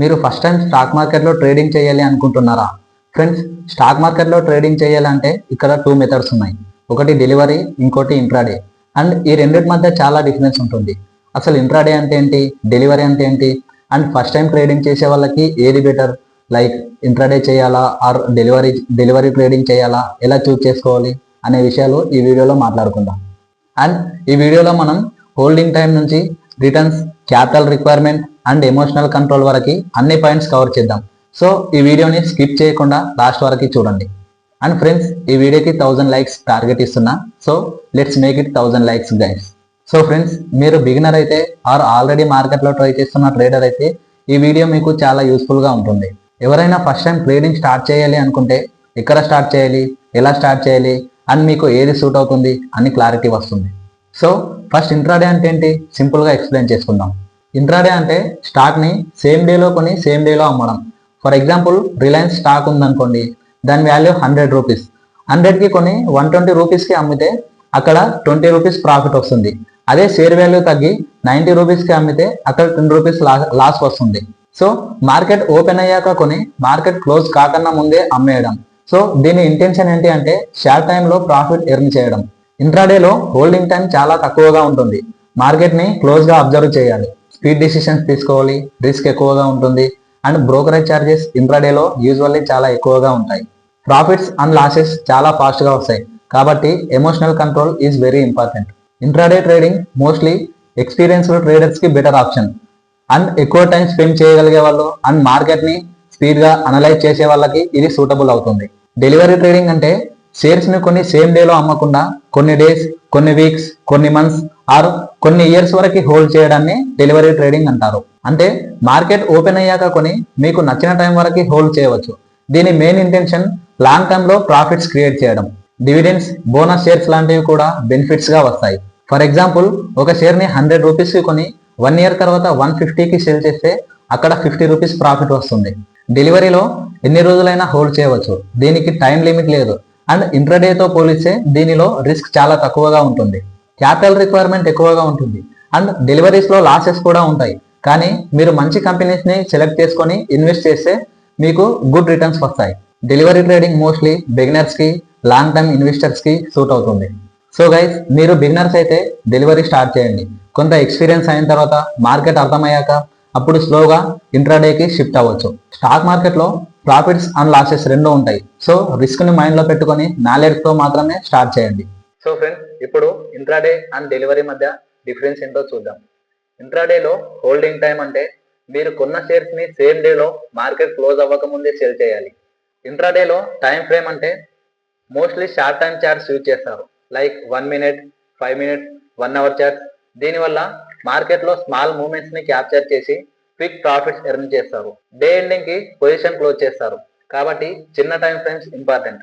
మీరు first time stock మార్కెట్లో trading చేయాలి అనుకుంటున్నారా? ఫ్రెండ్స్ స్టాక్ మార్కెట్లో ట్రేడింగ్ చేయాలంటే ఇక్కడ టూ మెథడ్స్ ఉన్నాయి. ఒకటి డెలివరీ ఇంకోటి ఇంట్రాడే అండ్ ఈ రెండింటి మధ్య చాలా డిఫరెన్స్ ఉంటుంది. అసలు ఇంట్రాడే అంటే ఏంటి? డెలివరీ అంటే ఏంటి? అండ్ ఫస్ట్ టైం ట్రేడింగ్ చేసే వాళ్ళకి ఏది బెటర్ లైక్ ఇంట్రాడే చేయాలా? ఆర్ డెలివరీ డెలివరీ ట్రేడింగ్ చేయాలా? ఎలా చూస్ చేసుకోవాలి? అనే విషయాలు ఈ వీడియోలో మాట్లాడుకుందాం. అండ్ ఈ వీడియోలో మనం హోల్డింగ్ టైం నుంచి returns capital requirement and emotional control వరకు అన్ని పాయింట్స్ కవర్ చేద్దాం. సో ఈ వీడియోని స్కిప్ చేయకుండా లాస్ట్ వరకు చూడండి. అండ్ ఫ్రెండ్స్ ఈ వీడియోకి థౌజండ్ లైక్స్ టార్గెట్ ఇస్తున్నా. So let's make it thousand likes guides so friends మీరు బిగినర్ అయితే ఆర్ ఆల్రెడీ మార్కెట్లో ట్రై చేస్తున్న ట్రేడర్ అయితే ఈ వీడియో మీకు చాలా యూస్ఫుల్గా ఉంటుంది. ఎవరైనా ఫస్ట్ టైం ట్రేడింగ్ స్టార్ట్ చేయాలి అనుకుంటే ఎక్కడ స్టార్ట్ చేయాలి ఎలా స్టార్ట్ చేయాలి అండ్ మీకు ఏది సూట్ అవుతుంది అని క్లారిటీ వస్తుంది. సో ఫస్ట్ ఇంట్రాడే అంటే ఏంటి? సింపుల్గా ఎక్స్ప్లెయిన్ చేసుకుందాం. ఇంట్రాడే అంటే స్టాక్ని సేమ్ డేలో కొని సేమ్ డేలో అమ్మడం. ఫర్ ఎగ్జాంపుల్ రిలయన్స్ స్టాక్ ఉందనుకోండి దాని వాల్యూ హండ్రెడ్ రూపీస్. హండ్రెడ్కి కొని వన్ ట్వంటీ రూపీస్కి అమ్మితే అక్కడ ట్వంటీ రూపీస్ ప్రాఫిట్ వస్తుంది. అదే షేర్ వాల్యూ తగ్గి నైంటీ రూపీస్కి అమ్మితే అక్కడ టెన్ రూపీస్ లాస్ వస్తుంది. సో మార్కెట్ ఓపెన్ అయ్యాక కొని మార్కెట్ క్లోజ్ కాకన్నా ముందే అమ్మేయడం. సో దీని ఇంటెన్షన్ ఏంటి అంటే షార్ట్ టైంలో ప్రాఫిట్ ఎర్న్ చేయడం. ఇంట్రాడేలో హోల్డింగ్ టైం చాలా తక్కువగా ఉంటుంది. మార్కెట్ని క్లోజ్గా అబ్జర్వ్ చేయాలి. స్పీడ్ డిసిషన్స్ తీసుకోవాలి. రిస్క్ ఎక్కువగా ఉంటుంది. అండ్ బ్రోకరేజ్ ఛార్జెస్ ఇంట్రాడేలో యూజువల్లీ చాలా ఎక్కువగా ఉంటాయి. ప్రాఫిట్స్ అండ్ లాసెస్ చాలా ఫాస్ట్గా వస్తాయి. కాబట్టి emotional control is very important intraday trading mostly experienced ట్రేడర్స్కి better option and ఎక్కువ టైం స్పెండ్ చేయగలిగే వాళ్ళు అండ్ మార్కెట్ని స్పీడ్గా అనలైజ్ చేసే వాళ్ళకి ఇది సూటబుల్ అవుతుంది. డెలివరీ ట్రేడింగ్ అంటే షేర్స్ని కొన్ని సేమ్ డేలో అమ్మకుండా కొన్ని డేస్ కొన్ని వీక్స్ కొన్ని మంత్స్ ఆర్ కొన్ని ఇయర్స్ వరకు హోల్డ్ చేయడాన్ని డెలివరీ ట్రేడింగ్ అంటారు. అంటే మార్కెట్ ఓపెన్ అయ్యాక కొని మీకు నచ్చిన టైం వరకు హోల్డ్ చేయవచ్చు. దీని మెయిన్ ఇంటెన్షన్ లాంగ్ టర్మ్లో ప్రాఫిట్స్ క్రియేట్ చేయడం. డివిడెండ్స్ బోనస్ షేర్స్ లాంటివి కూడా బెనిఫిట్స్గా వస్తాయి. ఫర్ ఎగ్జాంపుల్ ఒక షేర్ని హండ్రెడ్ రూపీస్కి కొని వన్ ఇయర్ తర్వాత వన్ ఫిఫ్టీకి సేల్ చేస్తే అక్కడ ఫిఫ్టీ రూపీస్ ప్రాఫిట్ వస్తుంది. డెలివరీలో ఎన్ని రోజులైనా హోల్డ్ చేయవచ్చు. దీనికి టైం లిమిట్ లేదు. అండ్ ఇంట్రాడేతో పోలిస్తే దీనిలో రిస్క్ చాలా తక్కువగా ఉంటుంది. క్యాపిటల్ రిక్వైర్మెంట్ ఎక్కువగా ఉంటుంది. అండ్ డెలివరీస్లో లాసెస్ కూడా ఉంటాయి. కానీ మీరు మంచి కంపెనీస్ని సెలెక్ట్ చేసుకొని ఇన్వెస్ట్ చేస్తే మీకు గుడ్ రిటర్న్స్ వస్తాయి. డెలివరీ ట్రేడింగ్ మోస్ట్లీ బిగినర్స్కి లాంగ్ టర్మ్ ఇన్వెస్టర్స్కి సూట్ అవుతుంది. సో గైస్ మీరు బిగినర్స్ అయితే డెలివరీ స్టార్ట్ చేయండి. కొంత ఎక్స్పీరియన్స్ అయిన తర్వాత మార్కెట్ అర్థమయ్యాక అప్పుడు స్లోగా ఇంట్రాడేకి షిఫ్ట్ అవ్వచ్చు. స్టాక్ మార్కెట్లో ప్రాఫిట్స్ అండ్ లాసెస్ రెండు ఉంటాయి. సో రిస్క్ని మైండ్లో పెట్టుకొని నాలెడ్జ్తో మాత్రమే స్టార్ట్ చేయండి. సో ఫ్రెండ్స్ ఇప్పుడు ఇంట్రాడే అండ్ డెలివరీ మధ్య డిఫరెన్స్ ఏంటో చూద్దాం. ఇంట్రాడేలో హోల్డింగ్ టైం అంటే మీరు కొన్న షేర్స్ని సేమ్ డేలో మార్కెట్ క్లోజ్ అవ్వక ముందే సేల్ చేయాలి. ఇంట్రాడేలో టైం ఫ్రేమ్ అంటే mostly short time charts use చేస్తారు. Like one minute five minutes one hour charts దీనివల్ల మార్కెట్లో స్మాల్ మూమెంట్స్ని క్యాప్చర్ చేసి క్విక్ ప్రాఫిట్స్ ఎర్న్ చేస్తారు. డే ఎండింగ్కి పొజిషన్ క్లోజ్ చేస్తారు. కాబట్టి చిన్న టైం ఫ్రేమ్స్ ఇంపార్టెంట్.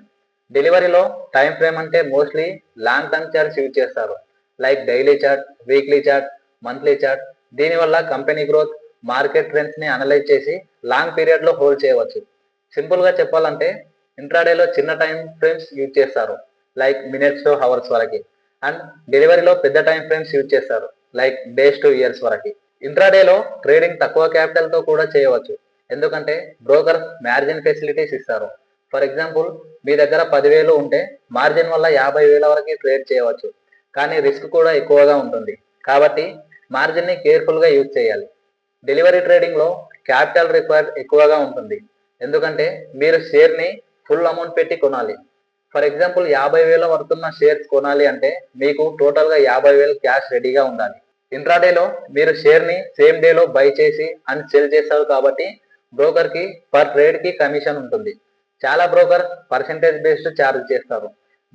డెలివరీలో టైం ఫ్రేమ్ అంటే mostly long term charts use చేస్తారు. Like daily chart weekly chart monthly chart. దీనివల్ల కంపెనీ గ్రోత్ మార్కెట్ ట్రెండ్స్ని అనలైజ్ చేసి లాంగ్ పీరియడ్లో హోల్డ్ చేయవచ్చు. సింపుల్గా చెప్పాలంటే ఇంట్రాడేలో చిన్న టైం ఫ్రేమ్స్ యూజ్ చేస్తారు. లైక్ మినిట్స్ టు హవర్స్ వరకు. అండ్ డెలివరీలో పెద్ద టైం ఫ్రేమ్స్ యూజ్ చేస్తారు. లైక్ డేస్ టు ఇయర్స్ వరకు. ఇంట్రాడేలో ట్రేడింగ్ తక్కువ క్యాపిటల్తో కూడా చేయవచ్చు. ఎందుకంటే బ్రోకర్ మార్జిన్ ఫెసిలిటీస్ ఇస్తారు. ఫర్ ఎగ్జాంపుల్ మీ దగ్గర పదివేలు ఉంటే మార్జిన్ వల్ల యాభై వేల వరకు ట్రేడ్ చేయవచ్చు. కానీ రిస్క్ కూడా ఎక్కువగా ఉంటుంది. కాబట్టి మార్జిన్ని కేర్ఫుల్గా యూజ్ చేయాలి. డెలివరీ ట్రేడింగ్లో క్యాపిటల్ రిక్వైర్ ఎక్కువగా ఉంటుంది. ఎందుకంటే మీరు షేర్ని ఫుల్ అమౌంట్ పెట్టి కొనాలి. ఫర్ ఎగ్జాంపుల్ యాభై వేల వరకున్న షేర్స్ కొనాలి అంటే మీకు టోటల్గా యాభై వేలు క్యాష్ రెడీగా ఉండాలి. ఇంట్రాడేలో మీరు షేర్ని సేమ్ డేలో బై చేసి అండ్ సెల్ చేస్తారు కాబట్టి బ్రోకర్కి పర్ ట్రేడ్కి కమిషన్ ఉంటుంది. చాలా బ్రోకర్ పర్సెంటేజ్ బేస్డ్ ఛార్జ్ చేస్తారు.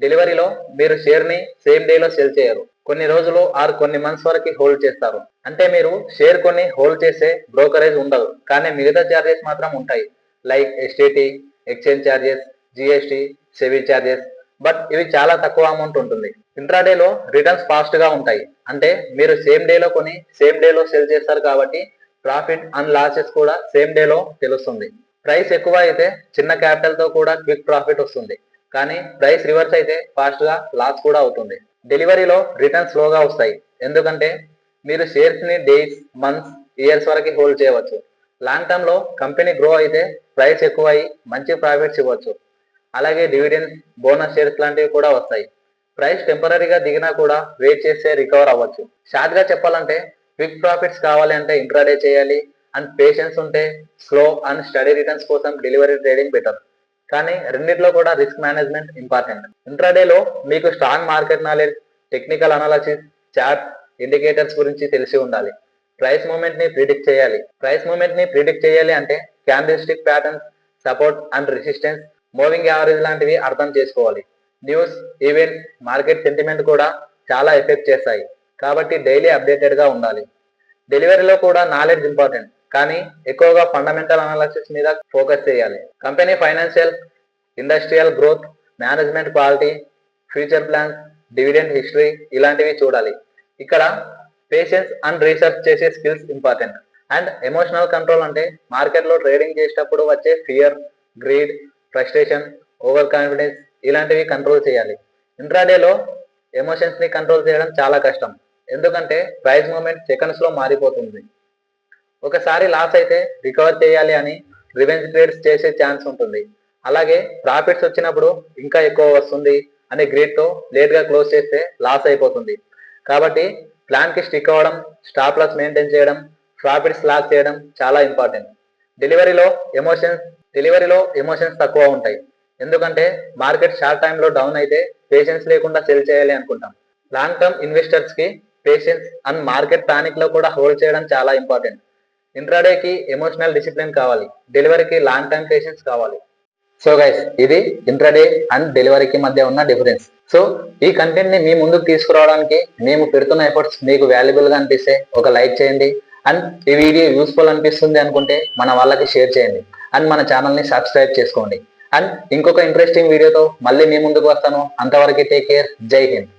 డెలివరీలో మీరు షేర్ని సేమ్ డేలో సెల్ చేయరు. కొన్ని రోజులు ఆర్ కొన్ని మంత్స్ వరకు హోల్డ్ చేస్తారు. అంటే మీరు షేర్ కొన్ని హోల్డ్ చేసే బ్రోకరేజ్ ఉండదు. కానీ మిగతా ఛార్జెస్ మాత్రం ఉంటాయి. Like STT exchange charges GST SEBI charges but ఇవి చాలా తక్కువ అమౌంట్ ఉంటుంది. ఇంట్రాడేలో రిటర్న్స్ ఫాస్ట్గా ఉంటాయి. అంటే మీరు సేమ్ డేలో కొని సేమ్ డేలో సెల్ చేస్తారు కాబట్టి ప్రాఫిట్ అండ్ లాసెస్ కూడా సేమ్ డేలో తెలుస్తుంది. ప్రైస్ ఎక్కువ అయితే చిన్న క్యాపిటల్తో కూడా క్విక్ ప్రాఫిట్ వస్తుంది. కానీ ప్రైస్ రివర్స్ అయితే ఫాస్ట్గా లాస్ కూడా అవుతుంది. డెలివరీలో రిటర్న్స్ స్లోగా వస్తాయి. ఎందుకంటే మీరు షేర్స్ని డేస్ మంత్స్ ఇయర్స్ వరకు హోల్డ్ చేయవచ్చు. లాంగ్ టర్మ్లో కంపెనీ గ్రో అయితే ప్రైస్ ఎక్కువ అయ్యి మంచి ప్రాఫిట్స్ ఇవ్వచ్చు. అలాగే డివిడెండ్స్ బోనస్ షేర్స్ లాంటివి కూడా వస్తాయి. ప్రైస్ టెంపరీగా దిగినా కూడా వెయిట్ చేస్తే రికవర్ అవ్వచ్చు. షార్ట్గా చెప్పాలంటే క్విక్ ప్రాఫిట్స్ కావాలి అంటే ఇంట్రాడే చేయాలి. అండ్ పేషెన్స్ ఉంటే స్లో అండ్ స్టడీ రిటర్న్స్ కోసం డెలివరీ ట్రేడింగ్ బెటర్ కానీ రెండిట్లో కూడా రిస్క్ మేనేజ్మెంట్ ఇంపార్టెంట్ ఇంట్రాడేలో మీకు strong market knowledge technical analysis chart indicators గురించి తెలిసి ఉండాలి. ప్రైస్ మూమెంట్ని ప్రిడిక్ట్ చేయాలి. ప్రైస్ మూమెంట్ని ప్రిడిక్ట్ చేయాలి అంటే candlestick patterns support and resistance moving average లాంటివి అర్థం చేసుకోవాలి. న్యూస్ ఈవెంట్ మార్కెట్ సెంటిమెంట్ కూడా చాలా ఎఫెక్ట్ చేస్తాయి. కాబట్టి డైలీ అప్డేటెడ్గా ఉండాలి. డెలివరీలో కూడా నాలెడ్జ్ ఇంపార్టెంట్. కానీ ఎక్కువగా ఫండమెంటల్ అనాలిసిస్ మీద ఫోకస్ చేయాలి. Company financial industrial growth management quality future plans dividend history ఇలాంటివి చూడాలి. ఇక్కడ పేషెన్స్ అండ్ రీసెర్చ్ చేసే skills important and emotional control అంటే మార్కెట్లో ట్రేడింగ్ చేసేటప్పుడు వచ్చే fear greed frustration over confidence ఇలాంటివి కంట్రోల్ చేయాలి. ఇంట్రాడేలో ఎమోషన్స్ని కంట్రోల్ చేయడం చాలా కష్టం. ఎందుకంటే ప్రైస్ మూమెంట్ సెకండ్స్లో మారిపోతుంది. ఒకసారి లాస్ అయితే రికవర్ చేయాలి అని రివెంజ్ ట్రేడ్స్ చేసే ఛాన్స్ ఉంటుంది. అలాగే ప్రాఫిట్స్ వచ్చినప్పుడు ఇంకా ఎక్కువ వస్తుంది అనే గ్రేడ్ లేట్గా క్లోజ్ చేస్తే లాస్ అయిపోతుంది. కాబట్టి ప్లాన్కి స్టిక్ అవ్వడం స్టాప్ లాస్ మెయింటైన్ చేయడం ప్రాఫిట్స్ లాస్ చేయడం చాలా ఇంపార్టెంట్ డెలివరీలో ఎమోషన్స్ డెలివరీలో ఎమోషన్స్ తక్కువ ఉంటాయి. ఎందుకంటే మార్కెట్ షార్ట్ టైంలో డౌన్ అయితే పేషెన్స్ లేకుండా సెల్ చేయాలి అనుకుంటాం. లాంగ్ టర్మ్ ఇన్వెస్టర్స్కి పేషెన్స్ అండ్ మార్కెట్ పానిక్లో కూడా హోల్డ్ చేయడం చాలా ఇంపార్టెంట్ ఇంట్రాడేకి ఎమోషనల్ డిసిప్లిన్ కావాలి. డెలివరీకి లాంగ్ టైం పేషెన్స్ కావాలి. సో గైస్ ఇది ఇంట్రాడే అండ్ డెలివరీకి మధ్య ఉన్న డిఫరెన్స్ సో ఈ కంటెంట్ని మీ ముందుకు తీసుకురావడానికి మేము పెడుతున్న ఎఫర్ట్స్ మీకు వాల్యుబుల్గా అనిపిస్తే ఒక లైక్ చేయండి. అండ్ ఈ వీడియో యూస్ఫుల్ అనిపిస్తుంది అనుకుంటే మన వాళ్ళకి షేర్ చేయండి. అండ్ మన ఛానల్ని సబ్స్క్రైబ్ చేసుకోండి. అండ్ ఇంకొక ఇంట్రెస్టింగ్ వీడియోతో మళ్ళీ మీ ముందుకు వస్తాను. అంతవరకు టేక్ కేర్ జై హింద్.